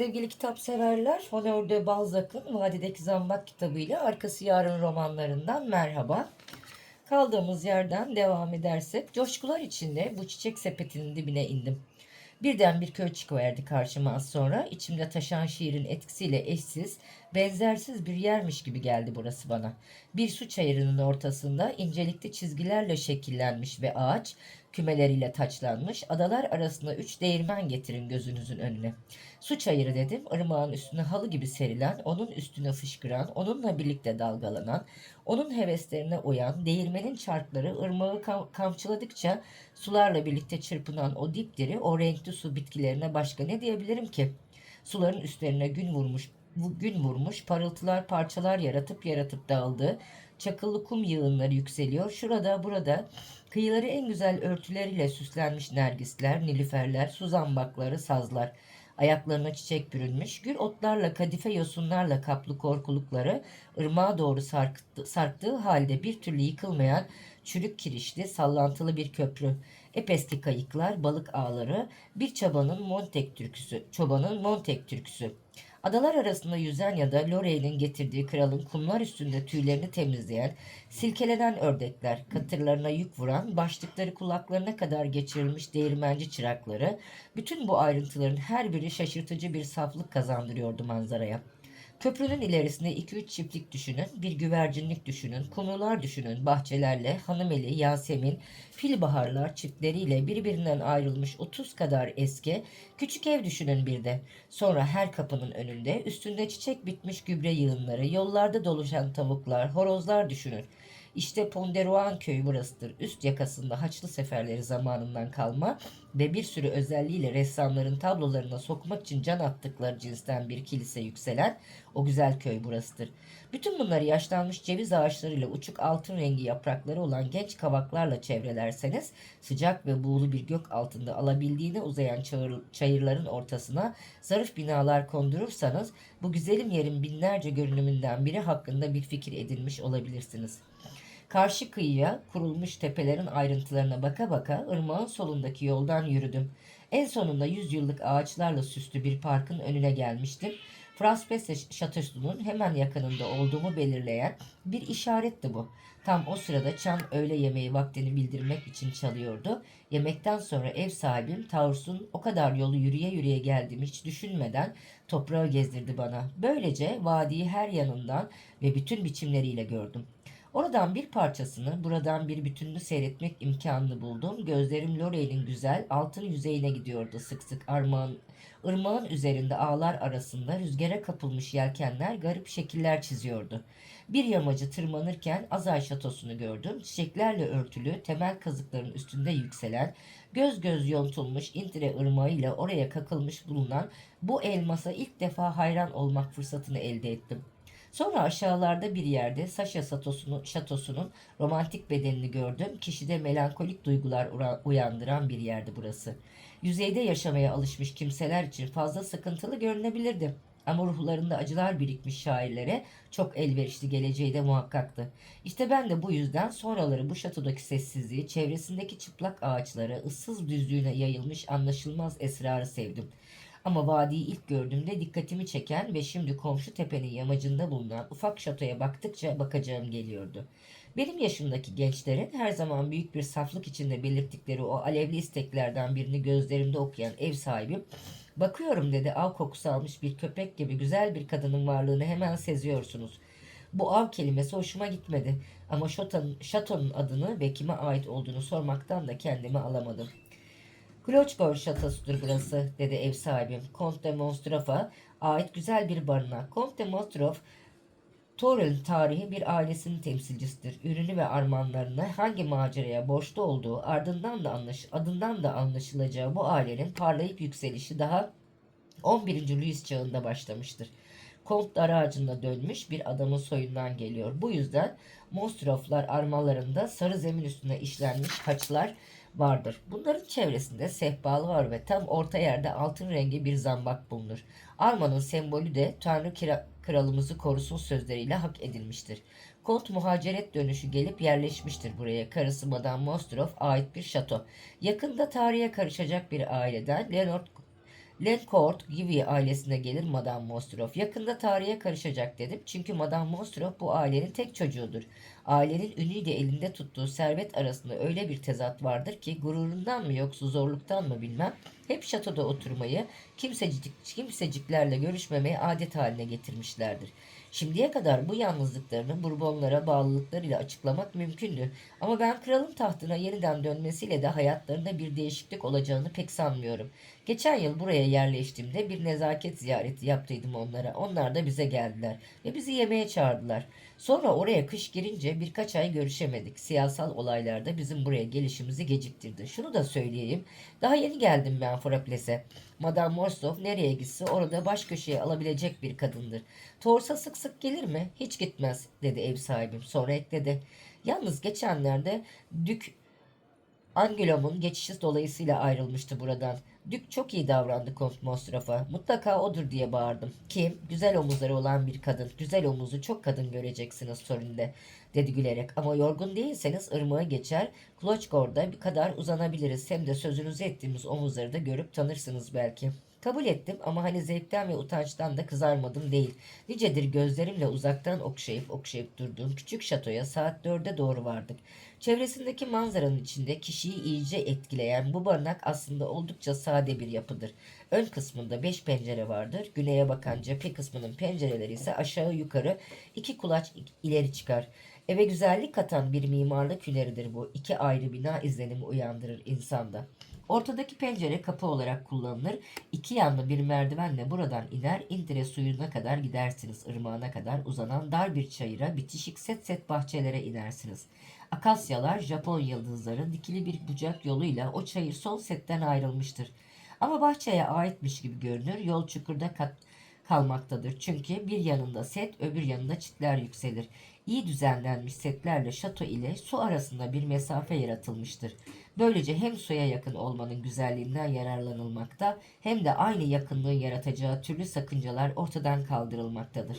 Sevgili kitap severler, Honor de Balzac'ın Vadideki Zambak kitabıyla Arkası Yarın romanlarından merhaba. Kaldığımız yerden devam edersek, coşkular içinde bu çiçek sepetinin dibine indim. Birden bir köy çıkıverdi karşıma az sonra. İçimde taşan şiirin etkisiyle eşsiz, benzersiz bir yermiş gibi geldi burası bana. Bir su çayırının ortasında incelikli çizgilerle şekillenmiş ve ağaç, kümeleriyle taçlanmış, adalar arasında üç değirmen getirin gözünüzün önüne. Su çayırı dedim, ırmağın üstüne halı gibi serilen, onun üstüne fışkıran, onunla birlikte dalgalanan, onun heveslerine uyan, değirmenin çarkları ırmağı kam- kamçıladıkça sularla birlikte çırpınan o dipdiri, o renkli su bitkilerine başka ne diyebilirim ki? Suların üstlerine gün vurmuş, gün vurmuş, parıltılar parçalar yaratıp yaratıp dağıldı. Çakıllı kum yığınları yükseliyor. Şurada burada kıyıları en güzel örtüleriyle süslenmiş nergisler, nilüferler, su zambakları, sazlar. Ayaklarına çiçek bürünmüş, gül otlarla, kadife yosunlarla kaplı korkulukları ırmağa doğru sarktı, sarktığı halde bir türlü yıkılmayan çürük kirişli, sallantılı bir köprü. Epeski kayıklar, balık ağları, bir çabanın Montek türküsü, çobanın Montek türküsü. Adalar arasında yüzen ya da Lorey'nin getirdiği kralın kumlar üstünde tüylerini temizleyen, silkelenen ördekler, katırlarına yük vuran, başlıkları kulaklarına kadar geçirilmiş değirmenci çırakları, bütün bu ayrıntıların her biri şaşırtıcı bir saflık kazandırıyordu manzaraya. Köprünün ilerisinde 2-3 çiftlik düşünün, bir güvercinlik düşünün, kumrular düşünün, bahçelerle, hanımeli, Yasemin, filbaharlar çiftleriyle birbirinden ayrılmış 30 kadar eski, küçük ev düşünün bir de. Sonra her kapının önünde, üstünde çiçek bitmiş gübre yığınları, yollarda doluşan tavuklar, horozlar düşünün. İşte Ponderoğan köyü burasıdır. Üst yakasında Haçlı seferleri zamanından kalma ve bir sürü özelliğiyle ressamların tablolarına sokmak için can attıkları cinsten bir kilise yükselen o güzel köy burasıdır. Bütün bunları yaşlanmış ceviz ağaçlarıyla uçuk altın rengi yaprakları olan genç kavaklarla çevrelerseniz sıcak ve buğulu bir gök altında alabildiğine uzayan çayır, çayırların ortasına zarif binalar kondurursanız bu güzelim yerin binlerce görünümünden biri hakkında bir fikir edinmiş olabilirsiniz. Karşı kıyıya kurulmuş tepelerin ayrıntılarına baka baka ırmağın solundaki yoldan yürüdüm. En sonunda yüzyıllık ağaçlarla süslü bir parkın önüne gelmiştim. Fraspese şatosunun hemen yakınında olduğumu belirleyen bir işaretti bu. Tam o sırada çan öğle yemeği vaktini bildirmek için çalıyordu. Yemekten sonra ev sahibim Taurus'un o kadar yolu yürüye yürüye geldiğimi hiç düşünmeden toprağı gezdirdi bana. Böylece vadiyi her yanından ve bütün biçimleriyle gördüm. Oradan bir parçasını, buradan bir bütününü seyretmek imkanını buldum. Gözlerim Lorel'in güzel altın yüzeyine gidiyordu sık sık armağan. Irmağın üzerinde ağlar arasında rüzgara kapılmış yelkenler garip şekiller çiziyordu. Bir yamacı tırmanırken Azay şatosunu gördüm. Çiçeklerle örtülü temel kazıkların üstünde yükselen, göz göz yontulmuş Intire ırmağı ile oraya kakılmış bulunan bu elmasa ilk defa hayran olmak fırsatını elde ettim. Sonra aşağılarda bir yerde Saşa Satosunu, şatosunun romantik bedenini gördüm. Kişide melankolik duygular uyandıran bir yerdi burası. Yüzeyde yaşamaya alışmış kimseler için fazla sıkıntılı görünebilirdi. Ama ruhlarında acılar birikmiş şairlere çok elverişli geleceği de muhakkaktı. İşte ben de bu yüzden sonraları bu şatodaki sessizliği, çevresindeki çıplak ağaçları, ıssız düzlüğüne yayılmış anlaşılmaz esrarı sevdim. Ama vadiyi ilk gördüğümde dikkatimi çeken ve şimdi komşu tepenin yamacında bulunan ufak şatoya baktıkça bakacağım geliyordu. Benim yaşımdaki gençlerin her zaman büyük bir saflık içinde belirttikleri o alevli isteklerden birini gözlerimde okuyan ev sahibim, bakıyorum dedi av kokusu almış bir köpek gibi güzel bir kadının varlığını hemen seziyorsunuz. Bu av kelimesi hoşuma gitmedi ama şatonun adını ve kime ait olduğunu sormaktan da kendimi alamadım. Kloçbor şatosudur burası dedi ev sahibim. Kont de Monstrof'a ait güzel bir barınak. Kont de Monstrof Torrel tarihi bir ailesinin temsilcisidir. Ürünü ve armağanlarını hangi maceraya borçlu olduğu ardından da anlaş adından da anlaşılacağı bu ailenin parlayıp yükselişi daha 11. Louis çağında başlamıştır. Kont dar ağacında dönmüş bir adamın soyundan geliyor. Bu yüzden Monstroflar armalarında sarı zemin üstüne işlenmiş haçlar vardır. Bunların çevresinde sehpalı ve tam orta yerde altın rengi bir zambak bulunur. Armanın sembolü de Tanrı kira- kralımızı korusun sözleriyle hak edilmiştir. Kont muhaceret dönüşü gelip yerleşmiştir buraya. Karısı Madame Mostroff ait bir şato. Yakında tarihe karışacak bir aileden Leonard Lencourt gibi ailesine gelir Madame Mostrov. Yakında tarihe karışacak dedim. Çünkü Madame Mostrov bu ailenin tek çocuğudur. Ailenin ünüyle elinde tuttuğu servet arasında öyle bir tezat vardır ki gururundan mı yoksa zorluktan mı bilmem hep şatoda oturmayı, kimsecik, kimseciklerle görüşmemeyi adet haline getirmişlerdir. Şimdiye kadar bu yalnızlıklarını Bourbonlara bağlılıklarıyla açıklamak mümkündü. Ama ben kralın tahtına yeniden dönmesiyle de hayatlarında bir değişiklik olacağını pek sanmıyorum. Geçen yıl buraya yerleştiğimde bir nezaket ziyareti yaptıydım onlara. Onlar da bize geldiler ve bizi yemeğe çağırdılar. Sonra oraya kış girince birkaç ay görüşemedik. Siyasal olaylarda bizim buraya gelişimizi geciktirdi. Şunu da söyleyeyim. Daha yeni geldim ben Foraples'e. Madame Morsov nereye gitse orada baş köşeye alabilecek bir kadındır. Torsa sık sık gelir mi? Hiç gitmez dedi ev sahibim. Sonra ekledi. Yalnız geçenlerde Dük Angelom'un geçişi dolayısıyla ayrılmıştı buradan. Dük çok iyi davrandı Kont Mostraf'a. Mutlaka odur diye bağırdım. Kim? Güzel omuzları olan bir kadın. Güzel omuzu çok kadın göreceksiniz sorunde. Dedi gülerek. Ama yorgun değilseniz ırmağı geçer. Kloçgor'da bir kadar uzanabiliriz. Hem de sözünüzü ettiğimiz omuzları da görüp tanırsınız belki. Kabul ettim ama hani zevkten ve utançtan da kızarmadım değil. Nicedir gözlerimle uzaktan okşayıp okşayıp durduğum küçük şatoya saat dörde doğru vardık. Çevresindeki manzaranın içinde kişiyi iyice etkileyen bu barınak aslında oldukça sade bir yapıdır. Ön kısmında beş pencere vardır. Güneye bakan cephe kısmının pencereleri ise aşağı yukarı iki kulaç ileri çıkar. Eve güzellik katan bir mimarlık hüneridir bu. İki ayrı bina izlenimi uyandırır insanda. Ortadaki pencere kapı olarak kullanılır. İki yanlı bir merdivenle buradan iner, indire suyuna kadar gidersiniz. Irmağına kadar uzanan dar bir çayıra, bitişik set set bahçelere inersiniz. Akasyalar, Japon yıldızları dikili bir bucak yoluyla o çayır sol setten ayrılmıştır. Ama bahçeye aitmiş gibi görünür. Yol çukurda kat kalmaktadır. Çünkü bir yanında set, öbür yanında çitler yükselir. İyi düzenlenmiş setlerle şato ile su arasında bir mesafe yaratılmıştır. Böylece hem suya yakın olmanın güzelliğinden yararlanılmakta hem de aynı yakınlığın yaratacağı türlü sakıncalar ortadan kaldırılmaktadır.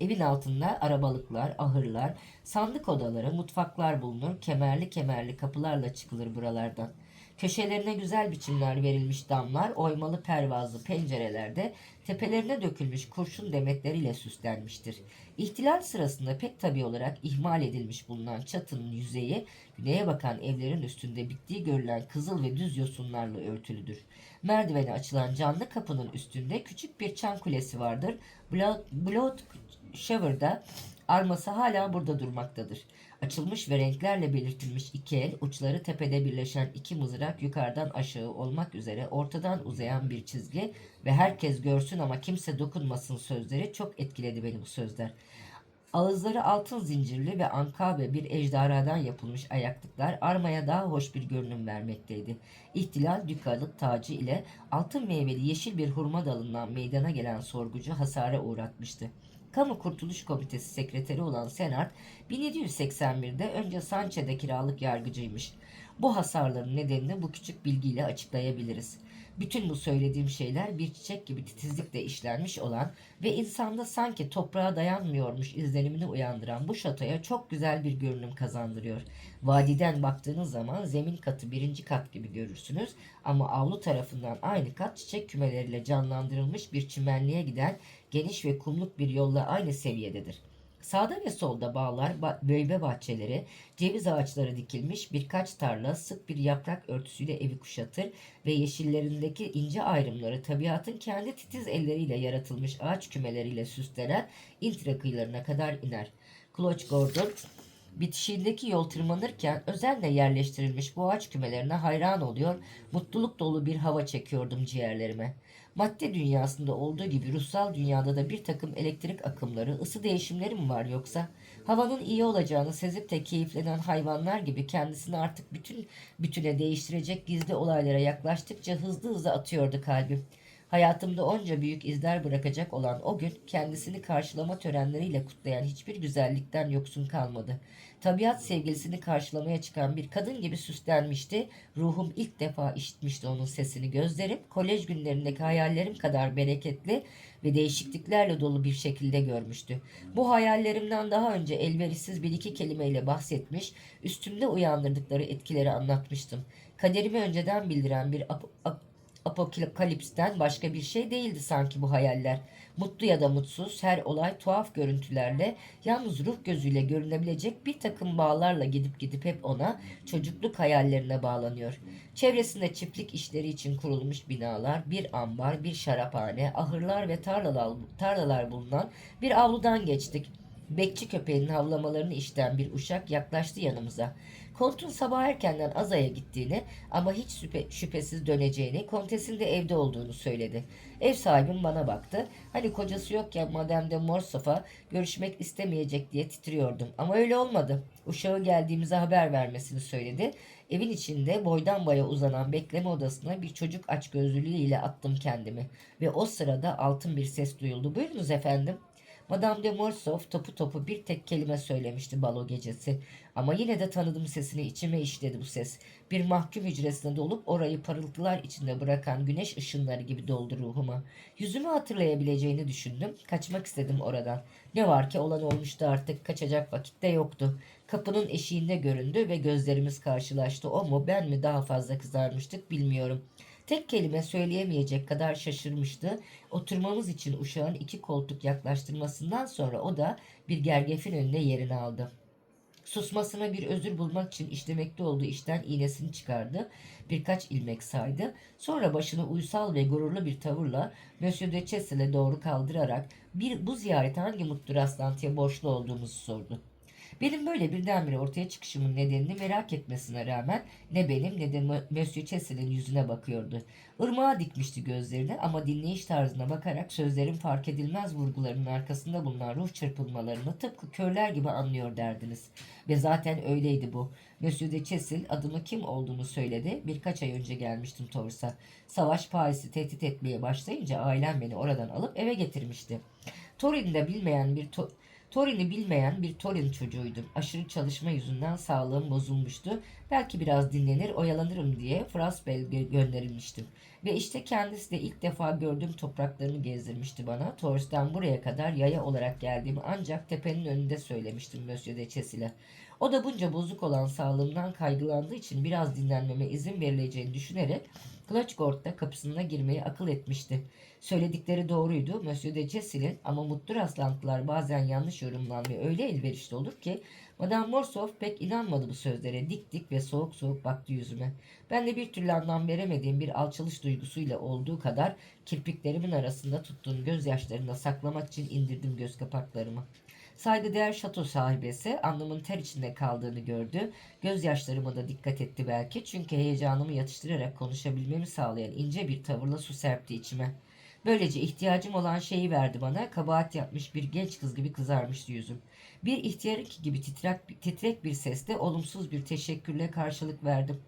Evin altında arabalıklar, ahırlar, sandık odaları, mutfaklar bulunur. Kemerli kemerli kapılarla çıkılır buralardan. Köşelerine güzel biçimler verilmiş damlar, oymalı pervazlı pencerelerde tepelerine dökülmüş kurşun demetleriyle süslenmiştir. İhtilal sırasında pek tabi olarak ihmal edilmiş bulunan çatının yüzeyi güneye bakan evlerin üstünde bittiği görülen kızıl ve düz yosunlarla örtülüdür. Merdivene açılan canlı kapının üstünde küçük bir çan kulesi vardır. Blood, Blood Shower'da arması hala burada durmaktadır. Açılmış ve renklerle belirtilmiş iki el, uçları tepede birleşen iki mızrak yukarıdan aşağı olmak üzere ortadan uzayan bir çizgi ve herkes görsün ama kimse dokunmasın sözleri çok etkiledi beni bu sözler. Ağızları altın zincirli ve ankabe bir ejderhadan yapılmış ayaklıklar armaya daha hoş bir görünüm vermekteydi. İhtilal dükalık tacı ile altın meyveli yeşil bir hurma dalından meydana gelen sorgucu hasara uğratmıştı. Kamu Kurtuluş Komitesi sekreteri olan Senart 1781'de önce Sanche'de kiralık yargıcıymış. Bu hasarların nedenini bu küçük bilgiyle açıklayabiliriz. Bütün bu söylediğim şeyler bir çiçek gibi titizlikle işlenmiş olan ve insanda sanki toprağa dayanmıyormuş izlenimini uyandıran bu şatoya çok güzel bir görünüm kazandırıyor. Vadiden baktığınız zaman zemin katı birinci kat gibi görürsünüz ama avlu tarafından aynı kat çiçek kümeleriyle canlandırılmış bir çimenliğe giden geniş ve kumluk bir yolla aynı seviyededir. Sağda ve solda bağlar, meyve bahçeleri, ceviz ağaçları dikilmiş birkaç tarla sık bir yaprak örtüsüyle evi kuşatır ve yeşillerindeki ince ayrımları tabiatın kendi titiz elleriyle yaratılmış ağaç kümeleriyle süslenen intre kıyılarına kadar iner. Kloç Gordon bitişiğindeki yol tırmanırken özenle yerleştirilmiş bu ağaç kümelerine hayran oluyor, mutluluk dolu bir hava çekiyordum ciğerlerime. Madde dünyasında olduğu gibi ruhsal dünyada da bir takım elektrik akımları, ısı değişimleri mi var yoksa? Havanın iyi olacağını sezip de keyiflenen hayvanlar gibi kendisini artık bütün bütüne değiştirecek gizli olaylara yaklaştıkça hızlı hızlı atıyordu kalbim. Hayatımda onca büyük izler bırakacak olan o gün kendisini karşılama törenleriyle kutlayan hiçbir güzellikten yoksun kalmadı. Tabiat sevgilisini karşılamaya çıkan bir kadın gibi süslenmişti. Ruhum ilk defa işitmişti onun sesini. Gözlerim kolej günlerindeki hayallerim kadar bereketli ve değişikliklerle dolu bir şekilde görmüştü. Bu hayallerimden daha önce elverişsiz bir iki kelimeyle bahsetmiş, üstümde uyandırdıkları etkileri anlatmıştım. Kaderimi önceden bildiren bir ap- ap- apokalipsten başka bir şey değildi sanki bu hayaller. Mutlu ya da mutsuz her olay tuhaf görüntülerle yalnız ruh gözüyle görünebilecek bir takım bağlarla gidip gidip hep ona çocukluk hayallerine bağlanıyor. Çevresinde çiftlik işleri için kurulmuş binalar, bir ambar, bir şaraphane, ahırlar ve tarlalar, tarlalar bulunan bir avludan geçtik. Bekçi köpeğinin havlamalarını işten bir uşak yaklaştı yanımıza. Koltuğun sabah erkenden Aza'ya gittiğini ama hiç şüphe, şüphesiz döneceğini, kontesin de evde olduğunu söyledi. Ev sahibim bana baktı. Hani kocası yokken Madame de Morsoff'a görüşmek istemeyecek diye titriyordum. Ama öyle olmadı. Uşağı geldiğimize haber vermesini söyledi. Evin içinde boydan boya uzanan bekleme odasına bir çocuk açgözlülüğüyle attım kendimi. Ve o sırada altın bir ses duyuldu. Buyurunuz efendim. Madame de Morsoff topu topu bir tek kelime söylemişti balo gecesi. Ama yine de tanıdım sesini içime işledi bu ses. Bir mahkum hücresine dolup orayı parıltılar içinde bırakan güneş ışınları gibi doldu ruhuma. Yüzümü hatırlayabileceğini düşündüm. Kaçmak istedim oradan. Ne var ki olan olmuştu artık. Kaçacak vakitte yoktu. Kapının eşiğinde göründü ve gözlerimiz karşılaştı. O mu ben mi daha fazla kızarmıştık bilmiyorum. Tek kelime söyleyemeyecek kadar şaşırmıştı. Oturmamız için uşağın iki koltuk yaklaştırmasından sonra o da bir gergefin önünde yerini aldı. Susmasına bir özür bulmak için işlemekte olduğu işten iğnesini çıkardı. Birkaç ilmek saydı. Sonra başını uysal ve gururlu bir tavırla Monsieur de Chessel'e doğru kaldırarak bir bu ziyarete hangi mutlu rastlantıya borçlu olduğumuzu sordu. Benim böyle birdenbire ortaya çıkışımın nedenini merak etmesine rağmen ne benim ne de Monsieur Cecil'in yüzüne bakıyordu. Irmağa dikmişti gözlerini ama dinleyiş tarzına bakarak sözlerin fark edilmez vurgularının arkasında bulunan ruh çırpınmalarını tıpkı körler gibi anlıyor derdiniz. Ve zaten öyleydi bu. Monsieur de Cecil adımı kim olduğunu söyledi. Birkaç ay önce gelmiştim Tors'a. Savaş Paris'i tehdit etmeye başlayınca ailem beni oradan alıp eve getirmişti. Torin'de bilmeyen bir to Torin'i bilmeyen bir Torin çocuğuydum. Aşırı çalışma yüzünden sağlığım bozulmuştu. Belki biraz dinlenir, oyalanırım diye Frasbel gönderilmiştim. Ve işte kendisi de ilk defa gördüğüm topraklarını gezdirmişti bana. Tors'tan buraya kadar yaya olarak geldiğimi ancak tepenin önünde söylemiştim Monsieur de Cecil'e. O da bunca bozuk olan sağlığımdan kaygılandığı için biraz dinlenmeme izin verileceğini düşünerek Clutchgord'da kapısına girmeyi akıl etmişti. Söyledikleri doğruydu. Monsieur de Cecil'in ama mutlu rastlantılar bazen yanlış yorumlanmaya öyle elverişli olur ki Madame Morsoff pek inanmadı bu sözlere. Dik dik ve soğuk soğuk baktı yüzüme. Ben de bir türlü anlam veremediğim bir alçalış duygusuyla olduğu kadar kirpiklerimin arasında tuttuğum gözyaşlarını saklamak için indirdim göz kapaklarımı. Saygıdeğer şato sahibesi anlamın ter içinde kaldığını gördü. Gözyaşlarıma da dikkat etti belki çünkü heyecanımı yatıştırarak konuşabilmemi sağlayan ince bir tavırla su serpti içime. Böylece ihtiyacım olan şeyi verdi bana. Kabahat yapmış bir genç kız gibi kızarmıştı yüzüm. Bir ihtiyarınki gibi titrek, titrek bir sesle olumsuz bir teşekkürle karşılık verdim.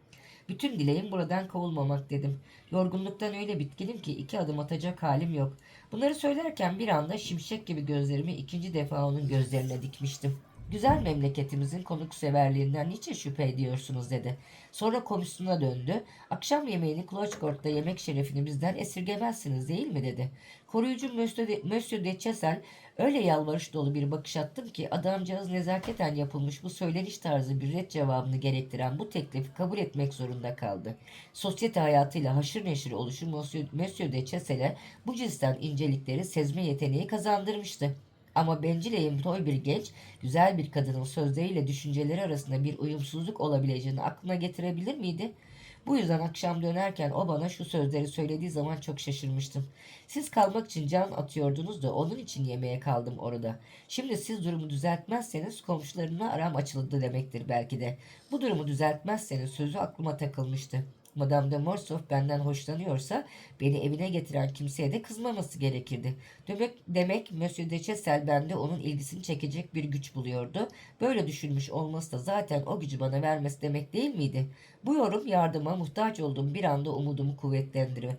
Bütün dileğim buradan kovulmamak dedim. Yorgunluktan öyle bitkinim ki iki adım atacak halim yok. Bunları söylerken bir anda şimşek gibi gözlerimi ikinci defa onun gözlerine dikmiştim. Güzel memleketimizin konukseverliğinden niçin şüphe ediyorsunuz dedi. Sonra komisyona döndü. Akşam yemeğini Kloçkort'ta yemek şerefini bizden esirgemezsiniz değil mi dedi. Koruyucu Monsieur de, de Chessel öyle yalvarış dolu bir bakış attım ki adamcağız nezaketen yapılmış bu söyleniş tarzı bir red cevabını gerektiren bu teklifi kabul etmek zorunda kaldı. Sosyete hayatıyla haşır neşir oluşu Monsieur, Monsieur de Chessel'e bu cinsten incelikleri sezme yeteneği kazandırmıştı. Ama bencileyim toy bir genç, güzel bir kadının sözleriyle düşünceleri arasında bir uyumsuzluk olabileceğini aklına getirebilir miydi? Bu yüzden akşam dönerken o bana şu sözleri söylediği zaman çok şaşırmıştım. Siz kalmak için can atıyordunuz da onun için yemeğe kaldım orada. Şimdi siz durumu düzeltmezseniz komşularına aram açıldı demektir belki de. Bu durumu düzeltmezseniz sözü aklıma takılmıştı. Madame de Morsoff benden hoşlanıyorsa beni evine getiren kimseye de kızmaması gerekirdi. Demek, demek Monsieur de Chessel bende onun ilgisini çekecek bir güç buluyordu. Böyle düşünmüş olması da zaten o gücü bana vermesi demek değil miydi? Bu yorum yardıma muhtaç olduğum bir anda umudumu kuvvetlendiriyor.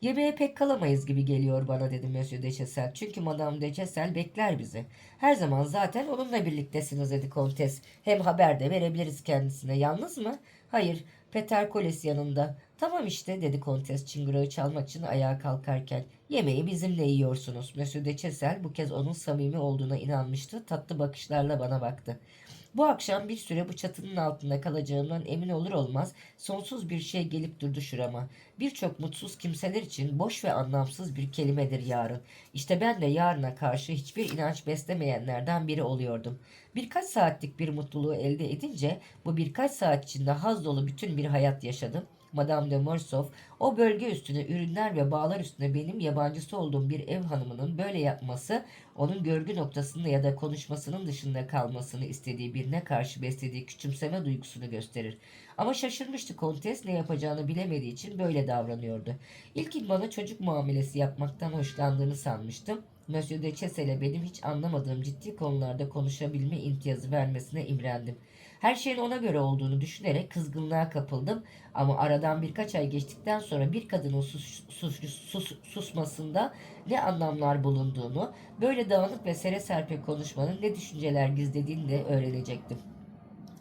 Yemeğe pek kalamayız gibi geliyor bana dedi Monsieur de Chessel. Çünkü Madame de Chessel bekler bizi. Her zaman zaten onunla birliktesiniz dedi Kontes. Hem haber de verebiliriz kendisine. Yalnız mı? Hayır. Peter Koles yanında. Tamam işte dedi kontes çıngırağı çalmak için ayağa kalkarken. Yemeği bizimle yiyorsunuz. Monsieur de Chessel bu kez onun samimi olduğuna inanmıştı. Tatlı bakışlarla bana baktı. Bu akşam bir süre bu çatının altında kalacağımdan emin olur olmaz sonsuz bir şey gelip durdu şurama. Birçok mutsuz kimseler için boş ve anlamsız bir kelimedir yarın. İşte ben de yarına karşı hiçbir inanç beslemeyenlerden biri oluyordum. Birkaç saatlik bir mutluluğu elde edince bu birkaç saat içinde haz dolu bütün bir hayat yaşadım. Madame de Morcerf o bölge üstüne ürünler ve bağlar üstüne benim yabancısı olduğum bir ev hanımının böyle yapması onun görgü noktasında ya da konuşmasının dışında kalmasını istediği birine karşı beslediği küçümseme duygusunu gösterir. Ama şaşırmıştı kontes ne yapacağını bilemediği için böyle davranıyordu. İlkin bana çocuk muamelesi yapmaktan hoşlandığını sanmıştım. Monsieur de Chessel'e benim hiç anlamadığım ciddi konularda konuşabilme imtiyazı vermesine imrendim. Her şeyin ona göre olduğunu düşünerek kızgınlığa kapıldım ama aradan birkaç ay geçtikten sonra bir kadının sus, sus, sus, susmasında ne anlamlar bulunduğunu, böyle dağınık ve sere serpe konuşmanın ne düşünceler gizlediğini de öğrenecektim.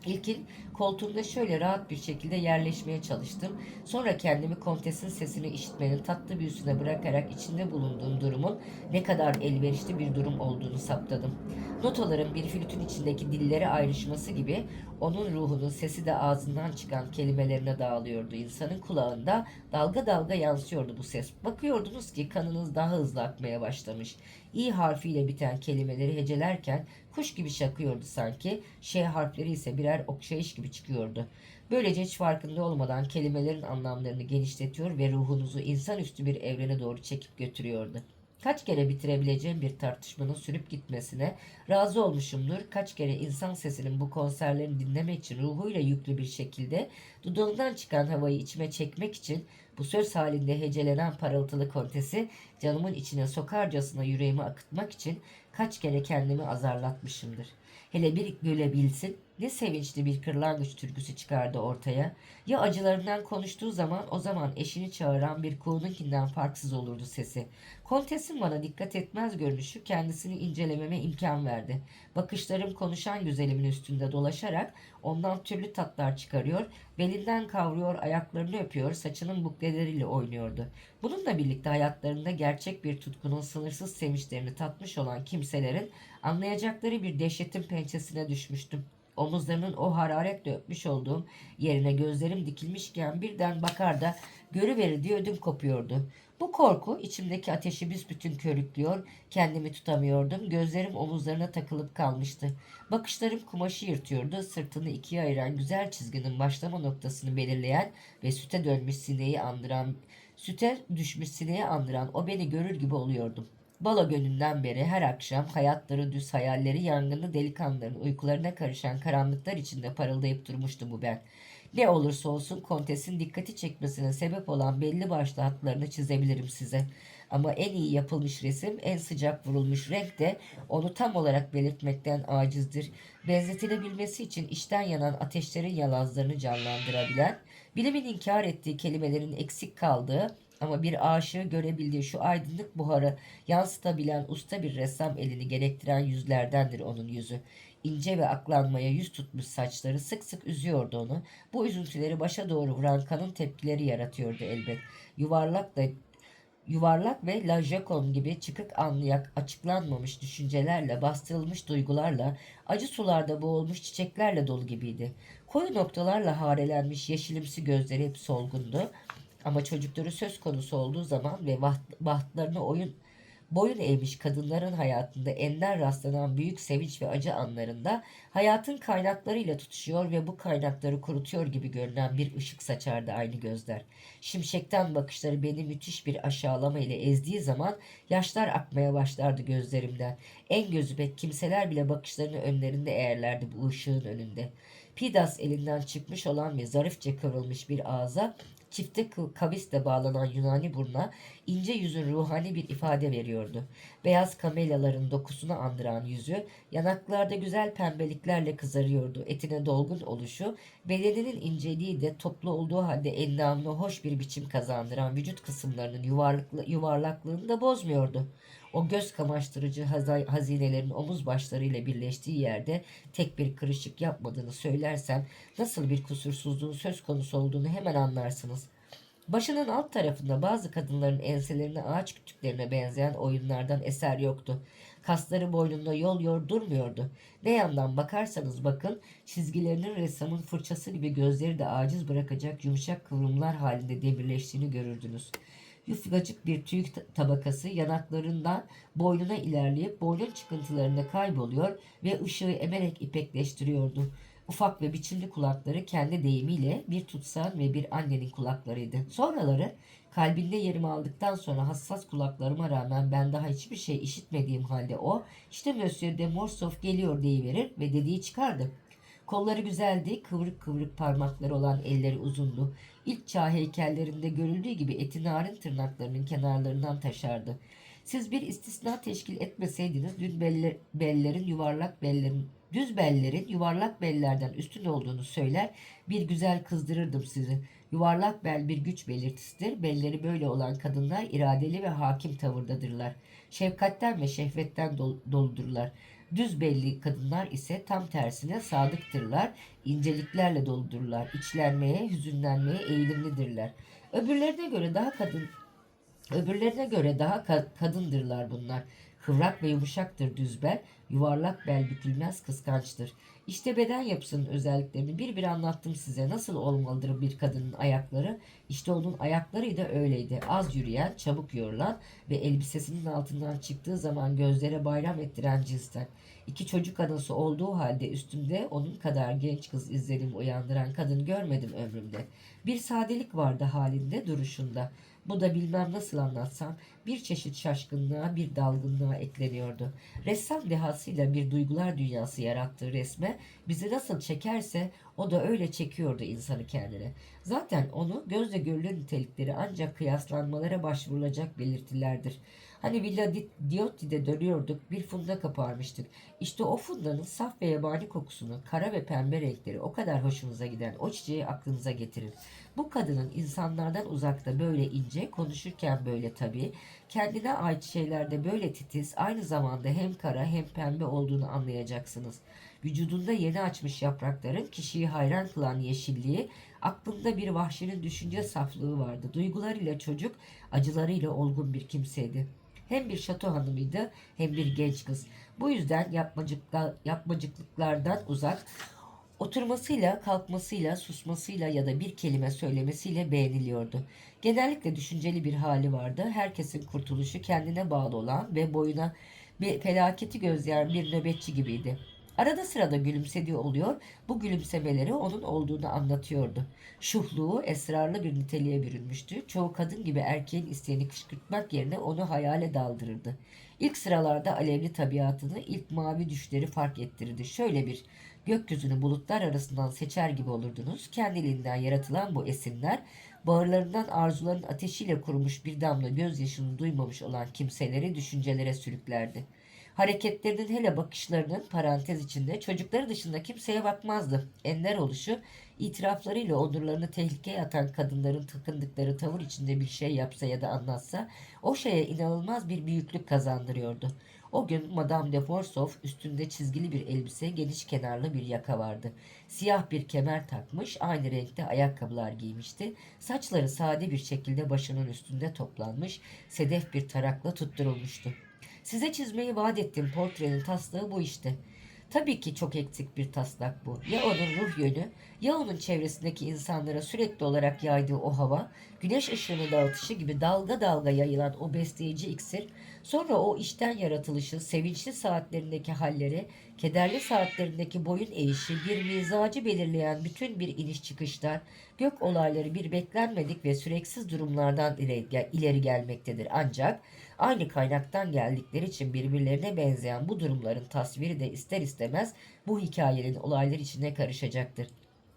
İlkin koltuğumda şöyle rahat bir şekilde yerleşmeye çalıştım. Sonra kendimi kontesin sesini işitmenin tatlı büyüsüne bırakarak içinde bulunduğum durumun ne kadar elverişli bir durum olduğunu saptadım. Notaların bir flütün içindeki dilleri ayrışması gibi onun ruhunun sesi de ağzından çıkan kelimelerine dağılıyordu. İnsanın kulağında dalga dalga yansıyordu bu ses. Bakıyordunuz ki kanınız daha hızlı akmaya başlamış. İ harfiyle biten kelimeleri hecelerken kuş gibi şakıyordu sanki. Ş harfleri ise birer okşayış gibi çıkıyordu. Böylece hiç farkında olmadan kelimelerin anlamlarını genişletiyor ve ruhunuzu insanüstü bir evrene doğru çekip götürüyordu. Kaç kere bitirebileceğim bir tartışmanın sürüp gitmesine razı olmuşumdur. Kaç kere insan sesinin bu konserlerini dinlemek için ruhuyla yüklü bir şekilde dudağından çıkan havayı içime çekmek için bu söz halinde hecelenen parıltılı kontesi canımın içine sokarcasına yüreğimi akıtmak için kaç kere kendimi azarlatmışımdır. Hele bir görebilsin ne sevinçli bir kırlangıç türküsü çıkardı ortaya. Ya acılarından konuştuğu zaman o zaman eşini çağıran bir kuğununkinden farksız olurdu sesi. Kontesin bana dikkat etmez görünüşü kendisini incelememe imkan verdi. Bakışlarım konuşan güzelimin üstünde dolaşarak ondan türlü tatlar çıkarıyor, belinden kavruyor, ayaklarını öpüyor, saçının bukleleriyle oynuyordu. Bununla birlikte hayatlarında gerçek bir tutkunun sınırsız sevinçlerini tatmış olan kimselerin anlayacakları bir dehşetin pençesine düşmüştüm. Omuzlarının o hararetle öpmüş olduğum yerine gözlerim dikilmişken birden bakar da görüverir diye ödüm kopuyordu. Bu korku içimdeki ateşi büsbütün körüklüyor, kendimi tutamıyordum, gözlerim omuzlarına takılıp kalmıştı. Bakışlarım kumaşı yırtıyordu, sırtını ikiye ayıran güzel çizginin başlama noktasını belirleyen ve süte dönmüş sineği andıran, süte düşmüş sineği andıran o beni görür gibi oluyordum. Balo gönlünden beri her akşam hayatları düz hayalleri yangını delikanlıların uykularına karışan karanlıklar içinde parıldayıp durmuştu bu ben. Ne olursa olsun kontesin dikkati çekmesine sebep olan belli başlı hatlarını çizebilirim size. Ama en iyi yapılmış resim, en sıcak vurulmuş renk de onu tam olarak belirtmekten acizdir. Benzetilebilmesi için içten yanan ateşlerin yalazlarını canlandırabilen, bilimin inkar ettiği kelimelerin eksik kaldığı, ama bir aşığı görebildiği şu aydınlık buharı yansıtabilen usta bir ressam elini gerektiren yüzlerdendir onun yüzü. İnce ve aklanmaya yüz tutmuş saçları sık sık üzüyordu onu. Bu üzüntüleri başa doğru vuran kanın tepkileri yaratıyordu elbet. Yuvarlak da yuvarlak ve La Jacon gibi çıkık anlayak açıklanmamış düşüncelerle, bastırılmış duygularla, acı sularda boğulmuş çiçeklerle dolu gibiydi. Koyu noktalarla harelenmiş yeşilimsi gözleri hep solgundu. Ama çocukları söz konusu olduğu zaman ve bahtlarına oyun boyun eğmiş kadınların hayatında ender rastlanan büyük sevinç ve acı anlarında hayatın kaynaklarıyla tutuşuyor ve bu kaynakları kurutuyor gibi görünen bir ışık saçardı aynı gözler. Şimşekten bakışları beni müthiş bir aşağılama ile ezdiği zaman yaşlar akmaya başlardı gözlerimden. En gözübek kimseler bile bakışlarını önlerinde eğerlerdi bu ışığın önünde. Pidas elinden çıkmış olan ve zarifçe kıvrılmış bir ağza çifte kavisle bağlanan Yunani burna ince yüzün ruhani bir ifade veriyordu. Beyaz kamelyaların dokusunu andıran yüzü yanaklarda güzel pembeliklerle kızarıyordu. Etine dolgun oluşu bedeninin inceliği de toplu olduğu halde endamlı hoş bir biçim kazandıran vücut kısımlarının yuvarlaklığını da bozmuyordu. O göz kamaştırıcı hazinelerin omuz başlarıyla birleştiği yerde tek bir kırışık yapmadığını söylersem nasıl bir kusursuzluğun söz konusu olduğunu hemen anlarsınız. Başının alt tarafında bazı kadınların enselerine ağaç kütüklerine benzeyen oyunlardan eser yoktu. Kasları boynunda yol yor durmuyordu. Ne yandan bakarsanız bakın çizgilerinin ressamın fırçası gibi gözleri de aciz bırakacak yumuşak kıvrımlar halinde demirleştiğini görürdünüz. Yufkacık bir tüy tabakası yanaklarından boynuna ilerleyip boynun çıkıntılarında kayboluyor ve ışığı emerek ipekleştiriyordu. Ufak ve biçimli kulakları kendi deyimiyle bir tutsan ve bir annenin kulaklarıydı. Sonraları kalbinde yerimi aldıktan sonra hassas kulaklarıma rağmen ben daha hiçbir şey işitmediğim halde o işte Monsieur de Morsoff geliyor deyiverir ve dediği çıkardı. Kolları güzeldi, kıvrık kıvrık parmakları olan elleri uzundu. İlk çağ heykellerinde görüldüğü gibi eti narin tırnaklarının kenarlarından taşardı. Siz bir istisna teşkil etmeseydiniz dün beller, bellerin yuvarlak bellerin düz bellerin yuvarlak bellerden üstün olduğunu söyler bir güzel kızdırırdım sizi. Yuvarlak bel bir güç belirtisidir. Belleri böyle olan kadınlar iradeli ve hakim tavırdadırlar. Şefkatten ve şehvetten dol- doludurlar. Düz belli kadınlar ise tam tersine sadıktırlar, inceliklerle doludurlar, içlenmeye, hüzünlenmeye eğilimlidirler. Öbürlerine göre daha kadın Öbürlerine göre daha ka- kadındırlar bunlar. Kıvrak ve yumuşaktır düz bel, yuvarlak bel bükülmez kıskançtır. İşte beden yapısının özelliklerini bir bir anlattım size. Nasıl olmalıdır bir kadının ayakları? İşte onun ayakları da öyleydi. Az yürüyen, çabuk yorulan ve elbisesinin altından çıktığı zaman gözlere bayram ettiren cinsten. İki çocuk anası olduğu halde üstümde onun kadar genç kız izlenimi uyandıran kadın görmedim ömrümde. Bir sadelik vardı halinde, duruşunda. Bu da bilmem nasıl anlatsam bir çeşit şaşkınlığa, bir dalgınlığa ekleniyordu. Ressam dehasıyla bir duygular dünyası yarattığı resme bizi nasıl çekerse o da öyle çekiyordu insanı kendine. Zaten onu gözle görülür nitelikleri ancak kıyaslanmalara başvurulacak belirtilerdir. Hani Villa Di- Diotti'de dönüyorduk, bir funda kaparmıştık. İşte o fundanın saf ve yabani kokusunu, kara ve pembe renkleri o kadar hoşunuza giden o çiçeği aklınıza getirin. Bu kadının insanlardan uzakta böyle ince, konuşurken böyle tabii, kendine ait şeylerde böyle titiz, aynı zamanda hem kara hem pembe olduğunu anlayacaksınız. Vücudunda yeni açmış yaprakların kişiyi hayran kılan yeşilliği, aklında bir vahşinin düşünce saflığı vardı. Duygularıyla çocuk, acılarıyla olgun bir kimseydi. Hem bir şato hanımıydı hem bir genç kız. Bu yüzden yapmacıkla, yapmacıklıklardan uzak, oturmasıyla, kalkmasıyla, susmasıyla ya da bir kelime söylemesiyle beğeniliyordu. Genellikle düşünceli bir hali vardı. Herkesin kurtuluşu kendine bağlı olan ve boyuna bir felaketi gözleyen bir nöbetçi gibiydi. Arada sırada gülümsediği oluyor, bu gülümsemeleri onun olduğunu anlatıyordu. Şuhluğu esrarlı bir niteliğe bürünmüştü. Çoğu kadın gibi erkeğin isteğini kışkırtmak yerine onu hayale daldırırdı. İlk sıralarda alevli tabiatını, ilk mavi düşleri fark ettirirdi. Şöyle bir gökyüzünü bulutlar arasından seçer gibi olurdunuz. Kendiliğinden yaratılan bu esinler, bağırlarından arzuların ateşiyle kurumuş bir damla gözyaşını duymamış olan kimseleri düşüncelere sürüklerdi. Hareketlerinin hele bakışlarının parantez içinde çocukları dışında kimseye bakmazdı. Ender oluşu itiraflarıyla onurlarını tehlikeye atan kadınların takındıkları tavır içinde bir şey yapsa ya da anlatsa o şeye inanılmaz bir büyüklük kazandırıyordu. O gün Madame de Forsoff üstünde çizgili bir elbise, geniş kenarlı bir yaka vardı. Siyah bir kemer takmış, aynı renkte ayakkabılar giymişti. Saçları sade bir şekilde başının üstünde toplanmış, sedef bir tarakla tutturulmuştu. Size çizmeyi vaat ettiğim portrenin taslağı bu işte. Tabii ki çok eksik bir taslak bu. Ya onun ruh yönü, ya onun çevresindeki insanlara sürekli olarak yaydığı o hava, güneş ışığını dağıtışı gibi dalga dalga yayılan o besleyici iksir, sonra o işten yaratılışı, sevinçli saatlerindeki halleri, kederli saatlerindeki boyun eğişi, bir mizacı belirleyen bütün bir iniş çıkışlar, gök olayları bir beklenmedik ve süreksiz durumlardan ileri, gelmektedir. Ancak aynı kaynaktan geldikleri için birbirlerine benzeyen bu durumların tasviri de ister istemez bu hikayenin olaylar içine karışacaktır.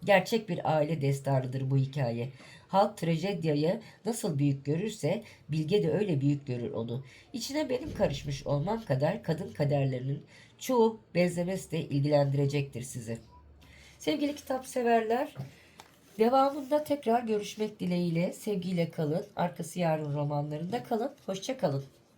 Gerçek bir aile destanıdır bu hikaye. Halk trajedyayı nasıl büyük görürse bilge de öyle büyük görür onu. İçine benim karışmış olmam kadar kadın kaderlerinin çoğu benzemesi de ilgilendirecektir sizi. Sevgili kitap severler, devamında tekrar görüşmek dileğiyle sevgiyle kalın. Arkası yarın romanlarında kalın. Hoşça kalın.